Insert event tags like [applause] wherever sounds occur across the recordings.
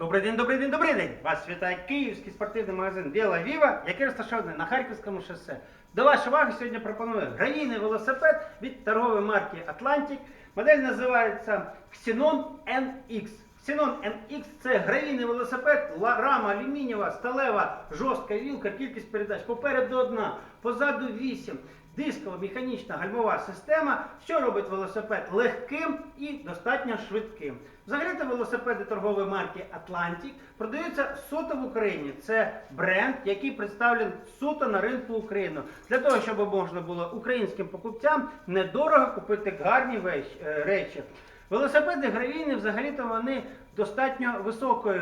Добрий день, добрий день, добрий день! Вас вітає київський спортивний магазин Біла Віва, який розташований на Харківському шосе. До вашої уваги сьогодні пропоную гравійний велосипед від торгової марки Atlantic. Модель називається Xenon NX. Xenon NX це гравійний велосипед, рама алюмінієва, сталева, жорстка вілка, кількість передач. Попереду одна, позаду вісім. Дискова механічна гальмова система, що робить велосипед легким і достатньо швидким. Взагалі-то велосипеди торгової марки Atlantic продаються суто в Україні. Це бренд, який представлений суто на ринку України. Для того, щоб можна було українським покупцям недорого купити гарні е, речі. Велосипеди гравійні взагалі-то вони достатньо високої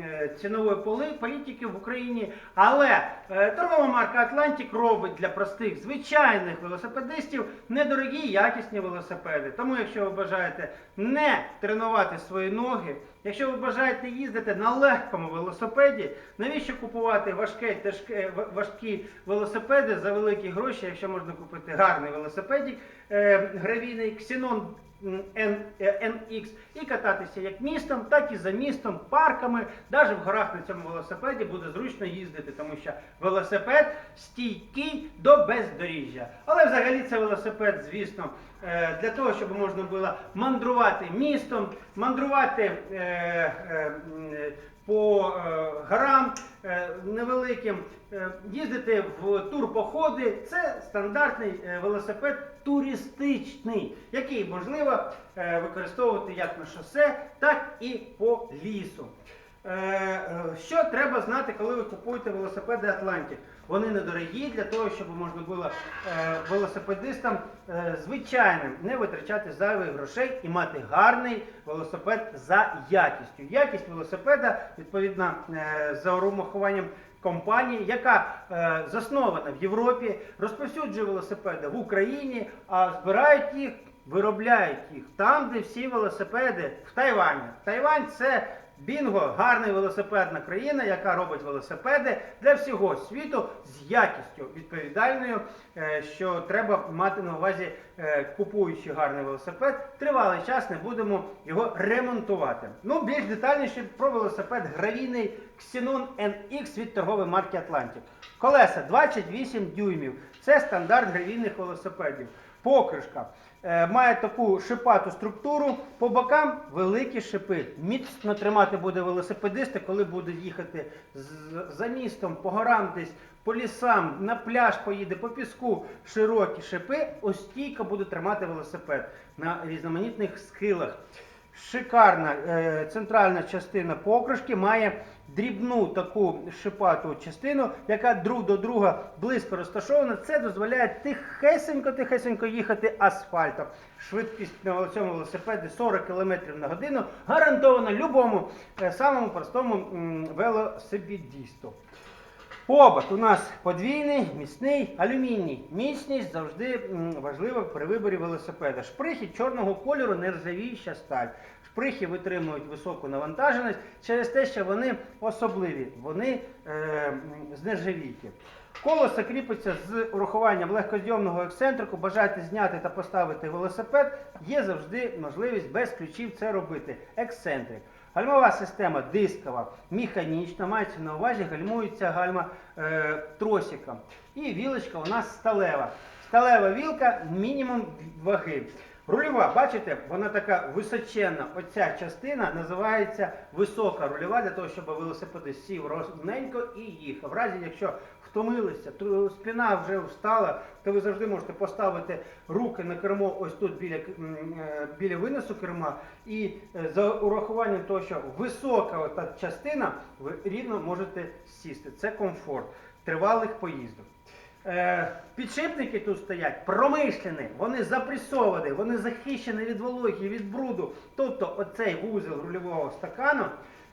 е, цінової політики в Україні. Але е, торгова марка Atlantic робить для простих звичайних велосипедистів недорогі якісні велосипеди. Тому, якщо ви бажаєте не тренувати свої ноги, якщо ви бажаєте їздити на легкому велосипеді, навіщо купувати важке, тяжке, важкі велосипеди за великі гроші, якщо можна купити гарний велосипедик е, гравійний е, NX і кататися як містом, так і за містом, парками. Навіть в горах на цьому велосипеді буде зручно їздити, тому що велосипед стійкий до бездоріжжя. Але взагалі це велосипед, звісно, е, для того, щоб можна було мандрувати містом, мандрувати е, е, по е, горам е, невеликим, е, їздити в турпоходи. Це стандартний велосипед туристичний, який можливо використовувати як на шосе, так і по лісу. Е, е, Що треба знати, коли ви купуєте велосипеди Atlantic? Вони недорогі для того, щоб можна було е, велосипедистам звичайним не витрачати зайвих грошей і мати гарний велосипед за якістю. Якість велосипеда відповідно е, за урахуванням компанії, яка заснована в Європі, розповсюджує велосипеди в Україні, а збирають їх, виробляють їх там, де всі велосипеди в Тайвані. Тайвань це Бінго, гарна велосипедна країна, яка робить велосипеди для всього світу з якістю відповідальною, е, що треба мати на увазі, е, купуючи гарний велосипед, тривалий час не будемо його ремонтувати. Ну, більш детальніше про велосипед гравійний Xenon NX від торгової марки Atlantic. Колеса 28 дюймів. Це стандарт гравійних велосипедів. Покришка е, має таку шипату структуру, по бокам великі шипи. Міцно тримати буде велосипедисти, коли буде їхати за містом, по горам десь, по лісам, на пляж поїде, по піску. Широкі шипи, ось буде тримати велосипед на різноманітних схилах. Шикарна е, центральна частина покришки має дрібну таку шипату частину, яка друг до друга близько розташована. Це дозволяє тихесенько-тихесенько їхати асфальтом. Швидкість на цьому велосипеді 40 км на годину гарантована любому е, самому простому велосипедісту. Побат у нас подвійний, міцний, алюміній. Міцність завжди важлива при виборі велосипеда. Шприхи чорного кольору нержавіюча сталь. Шприхи витримують високу навантаженість через те, що вони особливі, вони е, з нержавійки. Колесо кріпиться з урахуванням легкозйомного ексцентрику. Бажаєте зняти та поставити велосипед, є завжди можливість без ключів це робити. Ексцентрик. Гальмова система дискова, механічна, мається на увазі, гальмується гальма е, тросиком. І вілочка у нас сталева. Сталева вілка мінімум ваги. Рульова, бачите, вона така височенна. Оця частина називається висока рульова, для того, щоб велосипедист сів ровненько і їхав. В разі, якщо втомилися, то спина вже встала, то ви завжди можете поставити руки на кермо ось тут біля, е, біля виносу керма. І е, за урахуванням того, що висока ота частина, ви рівно можете сісти. Це комфорт тривалих поїздок. Е, Підшипники тут стоять промишлені, вони запресовані, вони захищені від вологі, від бруду. Тобто оцей вузол рульового стакану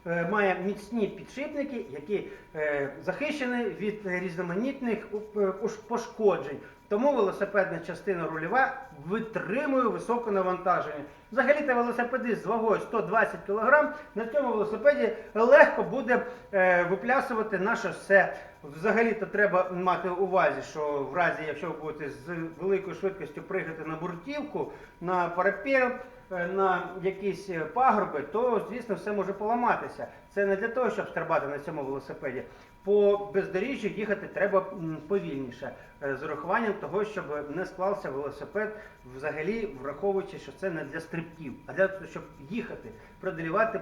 має міцні підшипники, які е, захищені від різноманітних е, пошкоджень. Тому велосипедна частина рульова витримує високе навантаження. Взагалі-то велосипедист з вагою 120 кг на цьому велосипеді легко буде е, виплясувати на шосе. Взагалі-то треба мати увазі, що в разі, якщо ви будете з великою швидкістю пригати на буртівку, на парапет, е, на якісь е, пагорби, то звісно все може поламатися. Це не для того, щоб стрибати на цьому велосипеді. По бездоріжжю їхати треба повільніше, е, з урахуванням того, щоб не склався велосипед, взагалі враховуючи, що це не для стрибків, а для того, щоб їхати, преодолівати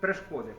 перешкоди.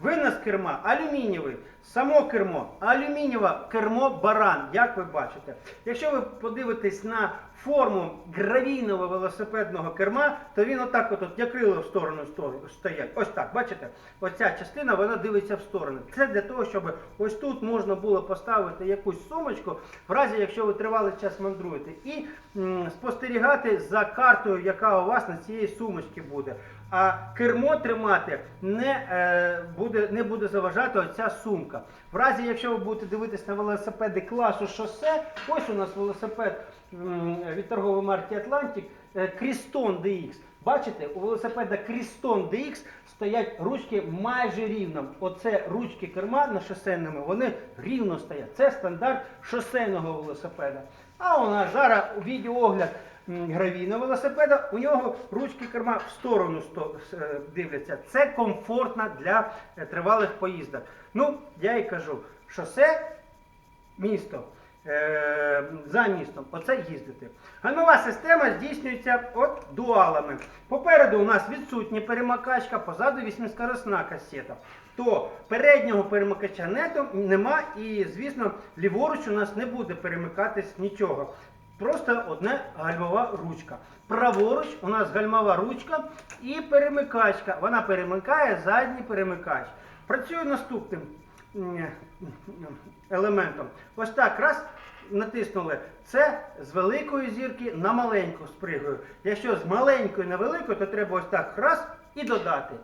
Винос керма алюмінієвий, само кермо, алюмінієве кермо баран, як ви бачите. Якщо ви подивитесь на форму гравійного велосипедного керма, то він отак от, як крила в сторону стоять. Ось так, бачите? Оця частина вона дивиться в сторону. Це для того, щоб ось тут можна було поставити якусь сумочку, в разі якщо ви тривалий час мандруєте, і м, спостерігати за картою, яка у вас на цієї сумочці буде. А кермо тримати не, е, буде, не буде заважати оця сумка. В разі, якщо ви будете дивитись на велосипеди класу шосе, ось у нас велосипед від торгової марки Atlantic е, Cryston DX. Бачите, у велосипеда Cryston DX стоять ручки майже рівно. Оце ручки керма на шосейному, вони рівно стоять. Це стандарт шосейного велосипеда. А у нас зараз відеоогляд гравійного велосипеда, у нього ручки керма в сторону е, дивляться. Це комфортно для е, тривалих поїздок. Ну, я і кажу, шосе місто. Е, За містом, оце їздити. Гальмова система здійснюється от дуалами. Попереду у нас відсутня перемикачка, позаду вісьмискоросна касета. То переднього перемикача нема, і, звісно, ліворуч у нас не буде перемикатись нічого. Просто одне гальмова ручка. Праворуч у нас гальмова ручка і перемикачка. Вона перемикає задній перемикач. Працює наступним елементом. Ось так, раз натиснули. Це з великої зірки на маленьку спригою. Якщо з маленької на велику, то треба ось так раз і додати.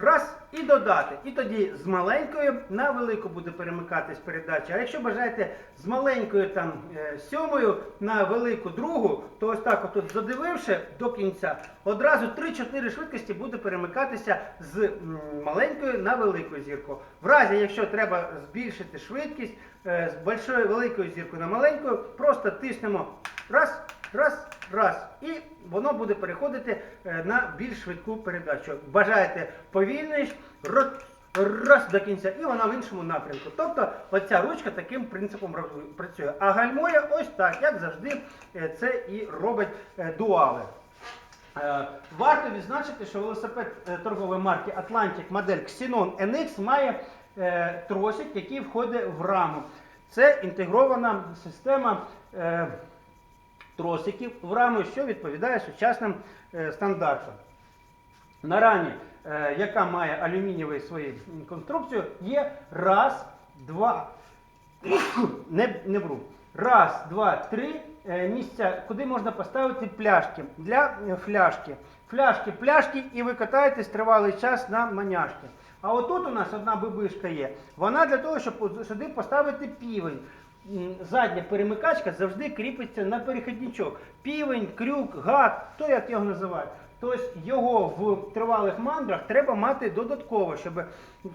Раз і додати. І тоді з маленької на велику буде перемикатись передача. А якщо бажаєте з маленькою там е, сьомою на велику другу, то ось так от задививши до кінця, одразу 3-4 швидкості буде перемикатися з м, маленької на велику зірку. В разі, якщо треба збільшити швидкість е, з великої зірки на маленьку, просто тиснемо раз, раз, раз. І воно буде переходити е, на більш швидку передачу. Бажаєте повільніше, ро- раз до кінця, і вона в іншому напрямку. Тобто оця ручка таким принципом працює. А гальмує ось так, як завжди, е, це і робить е, дуали. Варто відзначити, що велосипед торгової марки Atlantic модель Xenon NX має тросик, який входить в раму. Це інтегрована система тросиків в раму, що відповідає сучасним е, стандартам. На рамі, е, яка має алюмінієву свою конструкцію, є раз, два, [coughs] не, не вру. Раз, два, три е, місця, куди можна поставити пляшки для фляшки. Фляшки, пляшки, і ви катаєтесь тривалий час на маняшки. А отут у нас одна бибишка є. Вона для того, щоб сюди поставити півень. Задня перемикачка завжди кріпиться на перехідничок. Півень, крюк, гак, то як його називають. Тобто його в тривалих мандрах треба мати додатково, щоб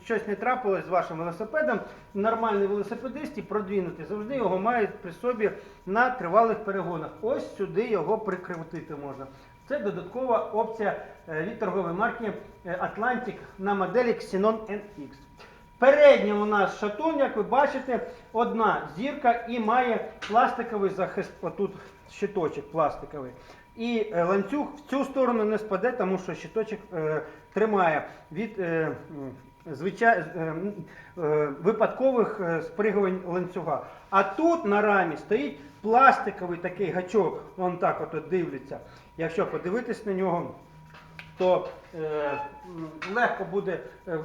щось не трапилось з вашим велосипедом. Нормальний велосипедист і продвинутий завжди його мають при собі на тривалих перегонах. Ось сюди його прикрутити можна. Це додаткова опція е, від торгової марки е, Atlantic на моделі Xenon NX. Передній у нас шатун, як ви бачите, одна зірка і має пластиковий захист, отут щиточок пластиковий. І е, ланцюг в цю сторону не спаде, тому що щиточок е, тримає від е, звичай, е, е, випадкових е, спригувань ланцюга. А тут на рамі стоїть пластиковий такий гачок, вон так от, дивляться. Якщо подивитись на нього, то легко буде е,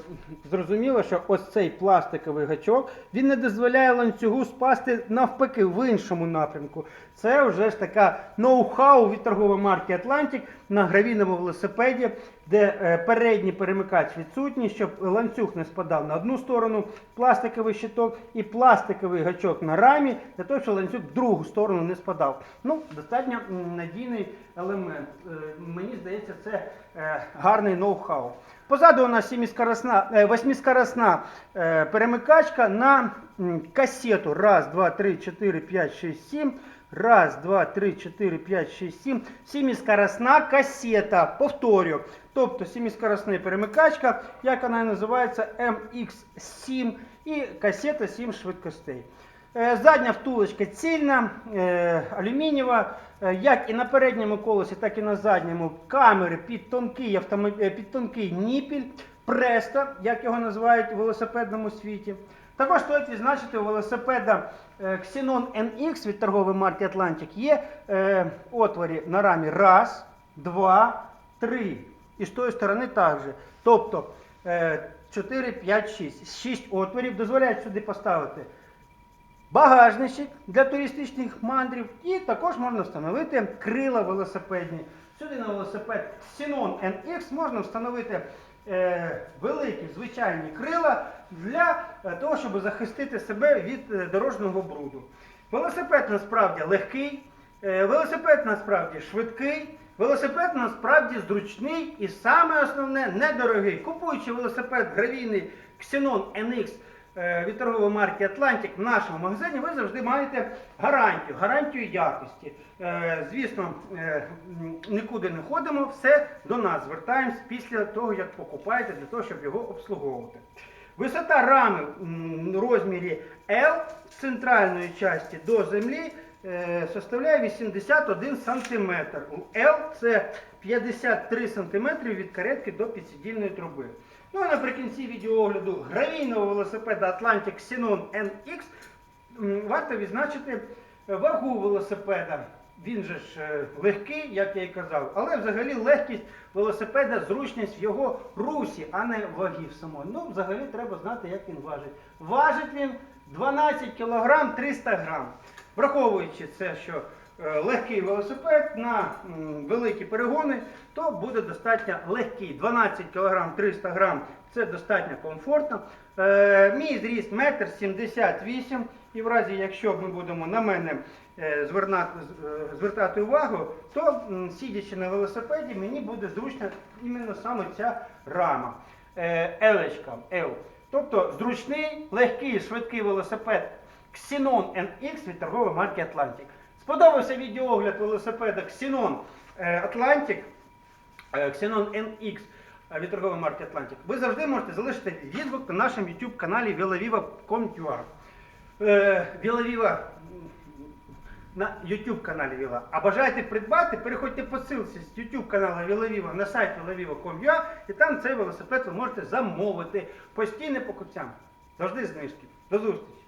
зрозуміло, що ось цей пластиковий гачок він не дозволяє ланцюгу спасти навпаки в іншому напрямку. Це вже ж така ноу-хау від торгової марки Atlantic на гравійному велосипеді, де е, передній перемикач відсутній, щоб ланцюг не спадав на одну сторону, пластиковий щиток і пластиковий гачок на рамі, для того, щоб ланцюг в другу сторону не спадав. Ну, достатньо надійний елемент. Е, Мені здається, це е, гарний ноу-хау. Позаду у нас е, восьмискоросна е, перемикачка на касету. Раз, два, три, чотири, п'ять, шість, сім. Раз, два, три, чотири, п'ять, шість, сім. Сіміскоросна касета. Повторю. Тобто сіміскоросна перемикачка, як вона називається, MX7 і касета 7 швидкостей. Е, Задня втулочка цільна, е, алюмінієва, Е, як і на передньому колесі, так і на задньому камери під тонкий, під тонкий ніпіль, Presto, як його називають у велосипедному світі. Також стоїть відзначити у велосипеда Xenon NX від торгової марки Atlantic є отворі на рамі раз, два, три. І з тої сторони також. Тобто е, 4, 5, 6. 6 отворів дозволяють сюди поставити багажничок для туристичних мандрів і також можна встановити крила велосипедні. Сюди на велосипед Xenon NX можна встановити е, великі звичайні крила для е, того, щоб захистити себе від е, дорожнього бруду. Велосипед насправді легкий, е, велосипед насправді швидкий, велосипед насправді зручний і саме основне недорогий. Купуючи велосипед гравійний Xenon NX від торгової марки Atlantic в нашому магазині, ви завжди маєте гарантію, гарантію якості. Е, Звісно, е, нікуди не ходимо, все до нас звертаємось після того, як покупаєте, для того, щоб його обслуговувати. Висота рами в розмірі L з центральної частини до землі е, составляє 81 см. L це 53 см від каретки до підсидільної труби. Ну а наприкінці відеоогляду гравійного велосипеда Atlantic Xenon NX варто відзначити вагу велосипеда. Він же ж е, легкий, як я і казав, але взагалі легкість велосипеда, зручність в його русі, а не ваги в самому. Ну, взагалі треба знати, як він важить. Важить він 12 кг 300 грам. Враховуючи це, що е, легкий велосипед на великі перегони, то буде достатньо легкий. 12 кг 300 грам це достатньо комфортно. Е, мій зріст 1,78 м. І в разі, якщо ми будемо на мене е, е, звертати увагу, то сидячи на велосипеді, мені буде зручно іменно саме ця рама. Е, Елечка, L. Тобто зручний, легкий, швидкий велосипед Xenon NX від торгової марки Atlantic. Сподобався відеоогляд велосипеда Xenon е, Atlantic, е, Xenon NX е, від торгової марки Atlantic. Ви завжди можете залишити відгук на нашому YouTube каналі veloviva.com.ua. Veloviva на YouTube каналі Віла. А бажаєте придбати, переходьте по ссылці з YouTube каналу Veloviva на сайт veloviva.com.ua і там цей велосипед ви можете замовити постійним покупцям. Завжди знижки. До зустрічі!